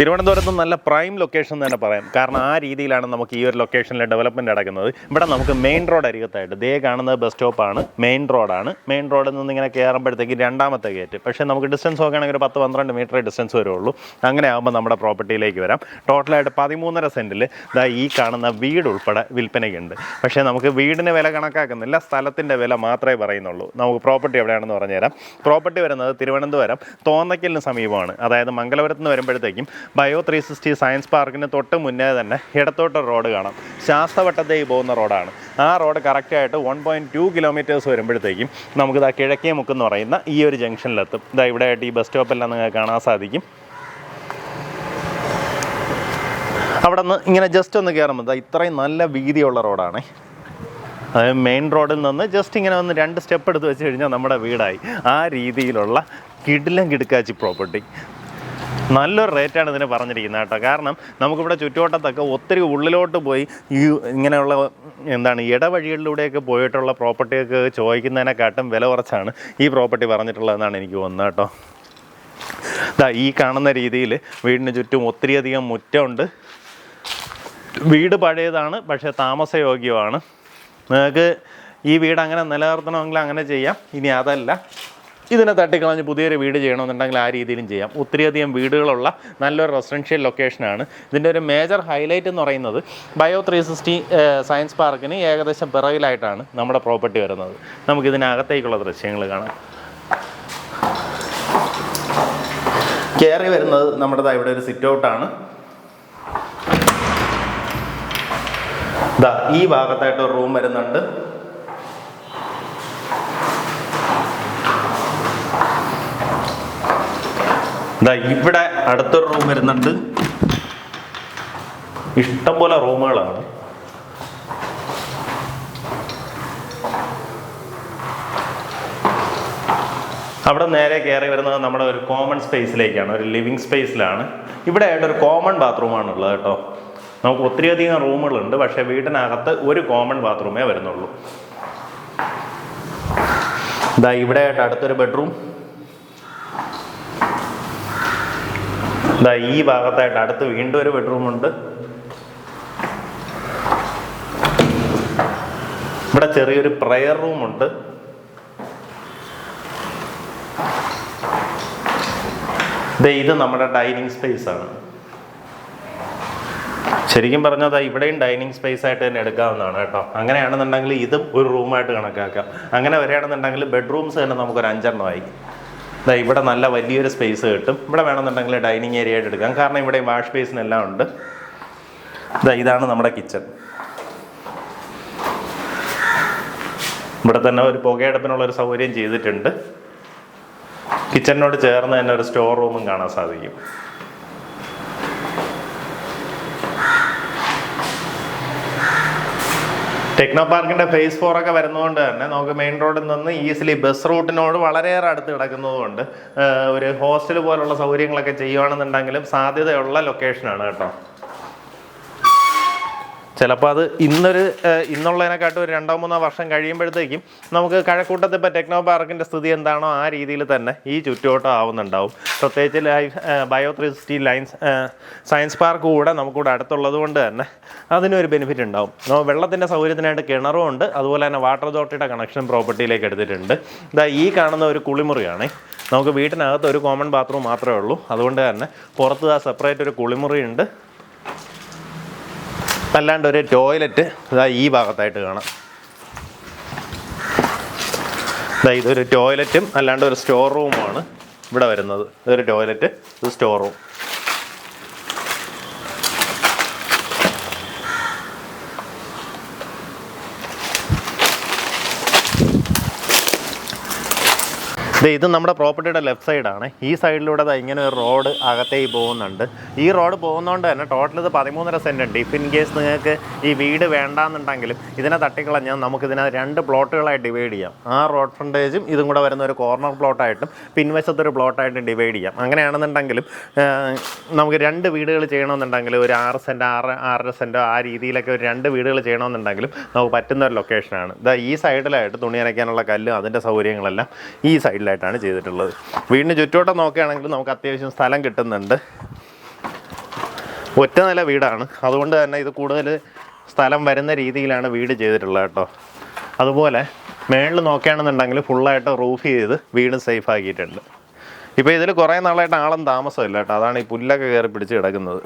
തിരുവനന്തപുരത്ത് നല്ല prime location തന്നെ പറയാം. കാരണം ആ രീതിയിലാണ് നമുക്ക് ഈ ഒരു ലൊക്കേഷനിൽ ഡെവലപ്മെന്റ് നടക്കുന്നത്. ഇവിടെ നമുക്ക് മെയിൻ റോഡ് അരികത്തായിട്ട്. ദേ കാണുന്നത് ബസ് സ്റ്റോപ്പാണ് മെയിൻ റോഡാണ് മെയിൻ റോഡിൽ നിന്ന് ഇങ്ങനെ കയറുമ്പോഴത്തേക്ക് രണ്ടാമത്തെ ഗേറ്റ് പക്ഷേ നമുക്ക് ഡിസ്റ്റൻസ് നോക്കുകയാണെങ്കിൽ ഒരു പത്ത് പന്ത്രണ്ട് മീറ്റർ ഡിസ്റ്റൻസ് വരുള്ളൂ അങ്ങനെ ആകുമ്പോൾ നമ്മുടെ പ്രോപ്പർട്ടിയിലേക്ക് വരാം. ടോട്ടലായിട്ട് പതിമൂന്നര സെന്റിൽ ദാ ഈ കാണുന്ന വീട് ഉൾപ്പെടെ വിൽപ്പനയ്ക്കുണ്ട്. പക്ഷേ നമുക്ക് വീടിന് വില കണക്കാക്കുന്നില്ല. സ്ഥലത്തിന്റെ വില മാത്രമേ പറയുന്നുള്ളൂ. നമുക്ക് പ്രോപ്പർട്ടി എവിടെയാണെന്ന് പറഞ്ഞുതരാം. പ്രോപ്പർട്ടി വരുന്നത് തിരുവനന്തപുരം തോന്നയ്ക്കലിന് സമീപമാണ്. അതായത് മംഗലപുരത്ത് നിന്ന് വരുമ്പോഴത്തേക്കും ബയോ ത്രീ സിക്സ്റ്റി സയൻസ് പാർക്കിന് തൊട്ട് മുന്നേ തന്നെ ഇടത്തോട്ട് റോഡ് കാണാം. ശാസ്തവട്ടത്തേക്ക് പോകുന്ന റോഡാണ്. ആ റോഡ് കറക്റ്റായിട്ട് വൺ പോയിന്റ് ടു കിലോമീറ്റേഴ്സ് വരുമ്പോഴത്തേക്കും നമുക്ക് ഇതാ കിഴക്കേ മുക്കെന്ന് പറയുന്ന ഈ ഒരു ജംഗ്ഷനിലെത്തും. ഇതാ ഇവിടെ ആയിട്ട് ഈ ബസ് സ്റ്റോപ്പെല്ലാം നിങ്ങൾക്ക് കാണാൻ സാധിക്കും. അവിടെ നിന്ന് ഇങ്ങനെ ജസ്റ്റ് ഒന്ന് കയറുമ്പോൾ ഇത്രയും നല്ല വീതിയുള്ള റോഡാണ്. അതായത് മെയിൻ റോഡിൽ നിന്ന് ജസ്റ്റ് ഇങ്ങനെ ഒന്ന് രണ്ട് സ്റ്റെപ്പ് എടുത്ത് വെച്ച് കഴിഞ്ഞാൽ നമ്മുടെ വീടായി. ആ രീതിയിലുള്ള കിടിലം കിടുക്കാച്ചി പ്രോപ്പർട്ടി നല്ലൊരു റേറ്റാണ് ഇതിന് പറഞ്ഞിരിക്കുന്നത് കേട്ടോ. കാരണം നമുക്കിവിടെ ചുറ്റുവട്ടത്തൊക്കെ ഒത്തിരി ഉള്ളിലോട്ട് പോയി ഈ ഇങ്ങനെയുള്ള എന്താണ് ഇടവഴികളിലൂടെയൊക്കെ പോയിട്ടുള്ള പ്രോപ്പർട്ടിയൊക്കെ ചോദിക്കുന്നതിനെക്കാട്ടും വില കുറച്ചാണ് ഈ പ്രോപ്പർട്ടി പറഞ്ഞിട്ടുള്ളതെന്നാണ് എനിക്ക് തോന്നുന്നത് കേട്ടോ. ദാ ഈ കാണുന്ന രീതിയിൽ വീടിന് ചുറ്റും ഒത്തിരിയധികം മുറ്റമുണ്ട്. വീട് പഴയതാണ് പക്ഷേ താമസയോഗ്യമാണ്. നിങ്ങൾക്ക് ഈ വീട് അങ്ങനെ നിലനിർത്തണമെങ്കിൽ അങ്ങനെ ചെയ്യാം. ഇനി അതല്ല. ഇതിനെ തട്ടിക്കളഞ്ഞ് പുതിയൊരു വീട് ചെയ്യണമെന്നുണ്ടെങ്കിൽ ആ രീതിയിലും ചെയ്യാം. ഒത്തിരിയധികം വീടുകളുള്ള നല്ലൊരു റെസിഡൻഷ്യൽ ലൊക്കേഷനാണ് ഇതിന്റെ ഒരു മേജർ ഹൈലൈറ്റ് എന്ന് പറയുന്നത് ബയോ ത്രീ സിക്സ്റ്റി സയൻസ് പാർക്കിന് ഏകദേശം പിറകിലായിട്ടാണ് നമ്മുടെ പ്രോപ്പർട്ടി വരുന്നത്. നമുക്കിതിനകത്തേക്കുള്ള ദൃശ്യങ്ങൾ കാണാം. കയറി വരുന്നത് നമ്മുടെ ഇവിടെ ഒരു സിറ്റ് ഔട്ടാണ് ഈ ഭാഗത്തായിട്ട് ഒരു റൂം വരുന്നുണ്ട്. ദാ ഇവിടെ അടുത്തൊരു റൂം വരുന്നുണ്ട്. ഇഷ്ടംപോലെ റൂമുകളാണ്. അവിടെ നേരെ കയറി വരുന്നത് നമ്മുടെ ഒരു കോമൺ സ്പേസിലേക്കാണ് ഒരു ലിവിങ് സ്പേസിലാണ് ഇവിടെ ആയിട്ട് ഒരു കോമൺ ബാത്റൂമാണ് ഉള്ളത് കേട്ടോ. നമുക്ക് ഒത്തിരിയധികം റൂമുകളുണ്ട് പക്ഷേ വീടിനകത്ത് ഒരു കോമൺ ബാത്റൂമേ വരുന്നുള്ളൂ. ഇതാ ഇവിടെ ആയിട്ട് അടുത്തൊരു ബെഡ്റൂം ഇതാ ഈ ഭാഗത്തായിട്ട് അടുത്ത് വീണ്ടും ഒരു ബെഡ്റൂമുണ്ട് ഇവിടെ ചെറിയൊരു പ്രയർ റൂമുണ്ട് ഇത് നമ്മുടെ ഡൈനിങ് സ്പേസ് ആണ്. ശരിക്കും പറഞ്ഞാൽ ദാ ഇവിടെയും ഡൈനിങ് സ്പേസ് ആയിട്ട് തന്നെ എടുക്കാവുന്നതാണ് കേട്ടോ. അങ്ങനെയാണെന്നുണ്ടെങ്കിൽ ഇതും ഒരു റൂമായിട്ട് കണക്കാക്കാം. അങ്ങനെ വരികയാണെന്നുണ്ടെങ്കിൽ ബെഡ്റൂംസ് തന്നെ നമുക്കൊരു അഞ്ചെണ്ണമായി. ഇവിടെ നല്ല വലിയൊരു സ്പേസ് കിട്ടും. ഇവിടെ വേണമെന്നുണ്ടെങ്കിൽ ഡൈനിങ് ഏരിയ ആയിട്ട് എടുക്കാം. കാരണം ഇവിടെ വാഷ് ബേസിനെല്ലാം ഉണ്ട്. ഇതാണ് നമ്മുടെ കിച്ചൺ ഇവിടെ തന്നെ ഒരു പുകയെടുപ്പിനുള്ള ഒരു സൗകര്യം ചെയ്തിട്ടുണ്ട്. കിച്ചണിനോട് ചേർന്ന് തന്നെ ഒരു സ്റ്റോർ റൂമും കാണാൻ സാധിക്കും. ടെക്നോ പാർക്കിന്റെ ഫേസ് ഫോർ ഒക്കെ വരുന്നതുകൊണ്ട് തന്നെ നമുക്ക് മെയിൻ റോഡിൽ നിന്ന് ഈസിലി ബസ് റൂട്ടിനോട് വളരെയേറെ അടുത്ത് കിടക്കുന്നതുകൊണ്ട് ഒരു ഹോസ്റ്റൽ പോലുള്ള സൗകര്യങ്ങളൊക്കെ ചെയ്യുകയാണെന്നുണ്ടെങ്കിലും സാധ്യതയുള്ള ലൊക്കേഷനാണ് കേട്ടോ. ചിലപ്പോൾ അത് ഇന്നൊരു ഇന്നുള്ളതിനെക്കാട്ടും ഒരു രണ്ടോ മൂന്നോ വർഷം കഴിയുമ്പോഴത്തേക്കും നമുക്ക് കഴക്കൂട്ടത്ത് ഇപ്പോൾ ടെക്നോ പാർക്കിന്റെ സ്ഥിതി എന്താണോ ആ രീതിയിൽ തന്നെ ഈ ചുറ്റുവട്ടം ആവുന്നുണ്ടാവും. പ്രത്യേകിച്ച് life bio three sixty lines science park കൂടെ നമുക്കിവിടെ അടുത്തുള്ളത് കൊണ്ട് തന്നെ അതിനൊരു ബെനിഫിറ്റ് ഉണ്ടാവും. വെള്ളത്തിന്റെ സൗകര്യത്തിനായിട്ട് കിണറും ഉണ്ട്. അതുപോലെ തന്നെ വാട്ടർ അതോറിറ്റിയുടെ കണക്ഷൻ പ്രോപ്പർട്ടിയിലേക്ക് എടുത്തിട്ടുണ്ട്. ഇതാ ഈ കാണുന്ന ഒരു കുളിമുറിയാണ്. നമുക്ക് വീട്ടിനകത്ത് ഒരു കോമൺ ബാത്റൂം മാത്രമേ ഉള്ളൂ. അതുകൊണ്ട് തന്നെ പുറത്ത് ആ സെപ്പറേറ്റ് ഒരു കുളിമുറി ഉണ്ട് അല്ലാണ്ട് ഒരു ടോയ്ലറ്റ് ഇതാ ഈ ഭാഗത്തായിട്ട് കാണാം. ഇതാ ഇതൊരു ടോയ്ലറ്റും അല്ലാണ്ട് ഒരു സ്റ്റോർ റൂമാണ് ഇവിടെ വരുന്നത്. ഇതൊരു ടോയ്ലറ്റ് ഇത് സ്റ്റോർ റൂം ഇത് നമ്മുടെ പ്രോപ്പർട്ടിയുടെ ലെഫ്റ്റ് സൈഡാണ്. ഈ സൈഡിലൂടെ ഇങ്ങനെ ഒരു റോഡ് അകത്തേക്ക് പോകുന്നുണ്ട്. ഈ റോഡ് പോകുന്നതുകൊണ്ട് തന്നെ ടോട്ടൽ ഇത് പതിമൂന്നര സെന്റ് ഉണ്ട്. ഇഫ് ഇൻ കേസ് നിങ്ങൾക്ക് ഈ വീട് വേണ്ടാന്നുണ്ടെങ്കിലും ഇതിനെ തട്ടിക്കളഞ്ഞാൽ നമുക്ക് ഇതിനെ രണ്ട് പ്ലോട്ടുകളായി ഡിവൈഡ് ചെയ്യാം. ആ റോഡ് ഫ്രണ്ടേജും ഇതും കൂടെ വരുന്ന ഒരു കോർണർ പ്ലോട്ടായിട്ടും പിൻവശത്തൊരു പ്ലോട്ടായിട്ടും ഡിവൈഡ് ചെയ്യാം. അങ്ങനെയാണെന്നുണ്ടെങ്കിലും നമുക്ക് രണ്ട് വീടുകൾ ചെയ്യണമെന്നുണ്ടെങ്കിൽ ഒരു ആറ് സെന്റ് ആറ് ആറര സെന്റോ ആ രീതിയിലൊക്കെ ഒരു രണ്ട് വീടുകൾ ചെയ്യണമെന്നുണ്ടെങ്കിലും നമുക്ക് പറ്റുന്ന ഒരു ലൊക്കേഷനാണ് ഇതാ ഈ സൈഡിലായിട്ട് തുണി അരയ്ക്കാനുള്ള കല്ലും അതിന്റെ സൗകര്യങ്ങളെല്ലാം ഈ സൈഡിലായിട്ടാണ് ചെയ്തിട്ടുള്ളത്. വീടിന് ചുറ്റോട്ടം നോക്കുകയാണെങ്കിൽ നമുക്ക് അത്യാവശ്യം സ്ഥലം കിട്ടുന്നുണ്ട്. ഒറ്റ നില വീടാണ്. അതുകൊണ്ട് തന്നെ ഇത് കൂടുതൽ സ്ഥലം വരുന്ന രീതിയിലാണ് വീട് ചെയ്തിട്ടുള്ളത് കേട്ടോ. അതുപോലെ മേളിൽ നോക്കുകയാണെന്നുണ്ടെങ്കിൽ ഫുള്ളായിട്ട് റൂഫ് ചെയ്ത് വീട് സേഫ് ആക്കിയിട്ടുണ്ട്. ഇപ്പോൾ ഇതിൽ കുറേ നാളായിട്ട് ആളും താമസമില്ല കേട്ടോ. അതാണ് ഈ പുല്ലൊക്കെ കയറി പിടിച്ച് കിടക്കുന്നത്.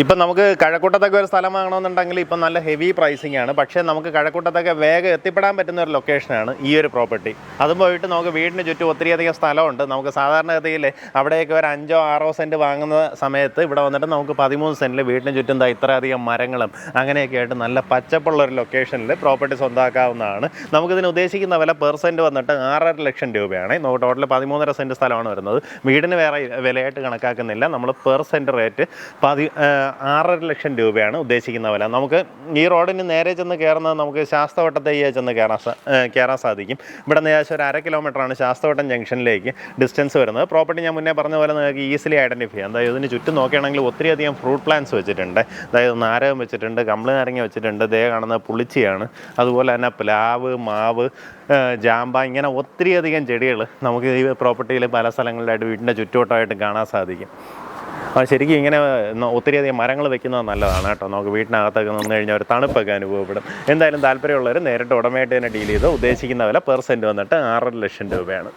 ഇപ്പം നമുക്ക് കഴക്കൂട്ടത്തൊക്കെ ഒരു സ്ഥലം വാങ്ങണമെന്നുണ്ടെങ്കിൽ ഇപ്പം നല്ല ഹെവി പ്രൈസിംഗ് ആണ്. പക്ഷേ നമുക്ക് കഴക്കൂട്ടത്തൊക്കെ വേഗം എത്തിപ്പെടാൻ പറ്റുന്ന ഒരു ലൊക്കേഷനാണ് ഈ ഒരു പ്രോപ്പർട്ടി അതും പോയിട്ട് നമുക്ക് വീടിന് ചുറ്റും ഒത്തിരിയധികം സ്ഥലമുണ്ട്. നമുക്ക് സാധാരണഗതിയിൽ അവിടെയൊക്കെ ഒരു അഞ്ചോ ആറോ സെന്റ് വാങ്ങുന്ന സമയത്ത് ഇവിടെ വന്നിട്ട് നമുക്ക് പതിമൂന്ന് സെന്റിൽ വീടിന് ചുറ്റും ഇത്രയധികം മരങ്ങളും അങ്ങനെയൊക്കെ ആയിട്ട് നല്ല പച്ചപ്പുള്ള ഒരു ലൊക്കേഷനിൽ പ്രോപ്പർട്ടി സ്വന്തമാക്കാവുന്നതാണ് നമുക്കിതിന് ഉദ്ദേശിക്കുന്ന വില പെർ സെന്റ് വന്നിട്ട് ആറര ലക്ഷം രൂപയാണ്. നമുക്ക് ടോട്ടൽ പതിമൂന്നര സെന്റ് സ്ഥലമാണ് വരുന്നത്. വീടിന് വേറെ വിലയായിട്ട് കണക്കാക്കുന്നില്ല. നമ്മൾ പെർ സെന്റ് റേറ്റ് പതി ആറര ലക്ഷം രൂപയാണ് ഉദ്ദേശിക്കുന്ന വില. നമുക്ക് ഈ റോഡിന് നേരെ ചെന്ന് കയറുന്നത് നമുക്ക് ശാസ്തവട്ടത്തേക്ക് ചെന്ന് കയറാൻ കയറാൻ സാധിക്കും. ഇവിടെ നിന്ന് ഏകദേശം ഒരു അര കിലോമീറ്ററാണ് ശാസ്തവട്ടം ജംഗ്ഷനിലേക്ക് ഡിസ്റ്റൻസ് വരുന്നത്. പ്രോപ്പർട്ടി ഞാൻ മുന്നേ പറഞ്ഞ പോലെ നിങ്ങൾക്ക് ഈസിലി ഐഡന്റിഫൈ ചെയ്യാം. അതായത് ഇതിന് ചുറ്റും നോക്കുകയാണെങ്കിൽ ഒത്തിരിയധികം ഫ്രൂട്ട് പ്ലാന്റ്സ് വെച്ചിട്ടുണ്ട്. അതായത് നാരകം വെച്ചിട്ടുണ്ട് കമ്പിളി നാരങ്ങ വെച്ചിട്ടുണ്ട് ദേ കാണുന്ന പുളിച്ചയാണ് അതുപോലെ തന്നെ പ്ലാവ് മാവ് ജാമ്പ ഇങ്ങനെ ഒത്തിരിയധികം ചെടികൾ നമുക്ക് ഈ പ്രോപ്പർട്ടിയിൽ പല സ്ഥലങ്ങളിലായിട്ട് വീടിന്റെ ചുറ്റുവട്ടമായിട്ട് കാണാൻ സാധിക്കും. ശരിക്കും ഇങ്ങനെ ഒത്തിരിയധികം മരങ്ങൾ വെക്കുന്നത് നല്ലതാണ് കേട്ടോ. നമുക്ക് വീട്ടിനകത്തൊക്കെ നിന്ന് കഴിഞ്ഞാൽ ഒരു തണുപ്പൊക്കെ അനുഭവപ്പെടും. എന്തായാലും താല്പര്യമുള്ളവർ നേരിട്ട് ഉടമയായിട്ട് തന്നെ ഡീൽ ചെയ്ത് ഉദ്ദേശിക്കുന്ന വില പെർ സെന്റ് വന്നിട്ട് ആറര ലക്ഷം രൂപയാണ്.